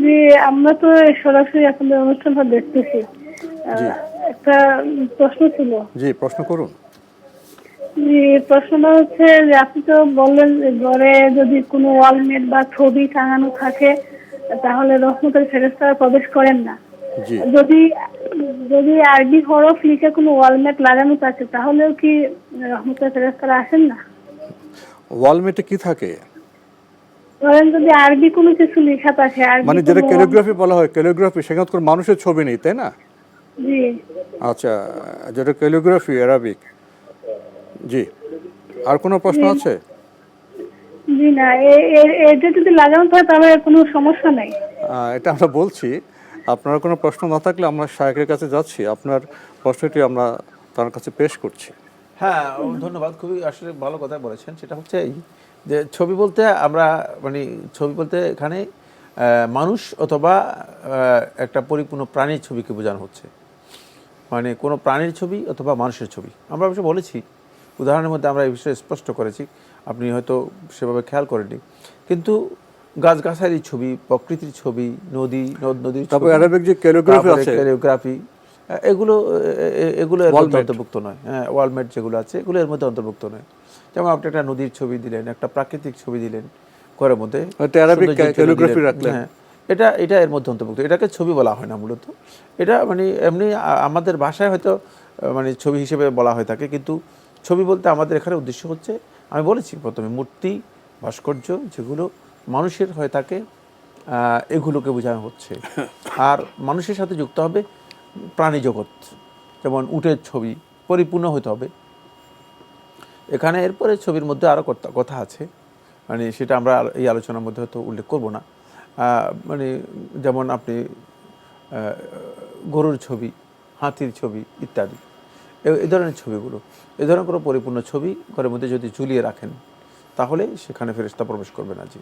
জি আমরা তো সরাসরি আপনাদের অনুষ্ঠানটা দেখতেছি। একটা প্রশ্ন ছিল। জি প্রশ্ন করুন। জি প্রশ্নটা হচ্ছে যে আপনি তো বললেন যে ঘরে যদি কোনো ওয়ালমেট বা ছবি টাঙানো থাকে তাহলে রহমতের ফেরেস্তারা প্রবেশ করেন না। যদি যদি আরবি হরফ লিখে কোনো ওয়ালমেট লাগানো থাকে তাহলেও কি রহমতের ফেরেস্তারা আসেন না? ওয়ালমেটে কি থাকে? ধরেন যদি আরবি কোনো কিছু লেখা থাকে আরবি মানে যেটা ক্যালিগ্রাফি বলা হয় ক্যালিগ্রাফি সেখানে কোনো মানুষের ছবি নেই তাই না? জি। আচ্ছা যেটা ক্যালিগ্রাফি অ্যারাবিক জি। আর কোনো প্রশ্ন আছে? জি না এটা যদি লাগানো থাকে তাহলে কোনো সমস্যা নাই। এটা আমরা বলছি আপনার কোনো প্রশ্ন না থাকলে আমরা শায়কের কাছে যাচ্ছি আপনার প্রশ্নটি আমরা তার কাছে পেশ করছি। হ্যাঁ ধন্যবাদ খুবই আসলে ভালো কথা বলেছেন। সেটা হচ্ছে এই যে ছবি বলতে আমরা মানে ছবি বলতে এখানে মানুষ অথবা একটা পরিপূর্ণ প্রাণীর ছবিকে বোঝানো হচ্ছে। মানে কোনো প্রাণীর ছবি অথবা মানুষের ছবি। আমরা অবশ্য বলেছি উদাহরণের মধ্যে আমরা এই বিষয়ে স্পষ্ট করেছি আপনি হয়তো সেভাবে খেয়াল করেননি। কিন্তু গাছগাছালির ছবি প্রকৃতির ছবি নদী নদ নদীর আছে। ক্যালিওগ্রাফি এগুলো এগুলো এর মধ্যে অন্তর্ভুক্ত নয়। হ্যাঁ ওয়ালমেট যেগুলো আছে এগুলো এর মধ্যে অন্তর্ভুক্ত নয়। যেমন আপনি একটা নদীর ছবি দিলেন একটা প্রাকৃতিক ছবি দিলেন ঘরের মধ্যে। রাখলেন। হ্যাঁ এটা এটা এর মধ্যে অন্তর্ভুক্ত। এটাকে ছবি বলা হয় না মূলত। এটা মানে এমনি আমাদের ভাষায় হয়তো মানে ছবি হিসেবে বলা হয়ে থাকে কিন্তু ছবি বলতে আমাদের এখানে উদ্দেশ্য হচ্ছে আমি বলেছি প্রথমে মূর্তি ভাস্কর্য যেগুলো মানুষের হয়ে থাকে এগুলোকে বোঝানো হচ্ছে। আর মানুষের সাথে যুক্ত হবে প্রাণী জগৎ, যেমন উটের ছবি, পরিপূর্ণ হতে হবে। এখানে এরপরে ছবির মধ্যে আরও কথা আছে। মানে সেটা আমরা এই আলোচনার মধ্যে হয়তো উল্লেখ করব না। মানে যেমন আপনি গরুর ছবি, হাতির ছবি ইত্যাদি। এ- ধরনের ছবিগুলো। এই ধরনের কোনো পরিপূর্ণ ছবি ঘরের মধ্যে যদি ঝুলিয়ে রাখেন, তাহলে সেখানে ফেরেশতা প্রবেশ করবে না, জি।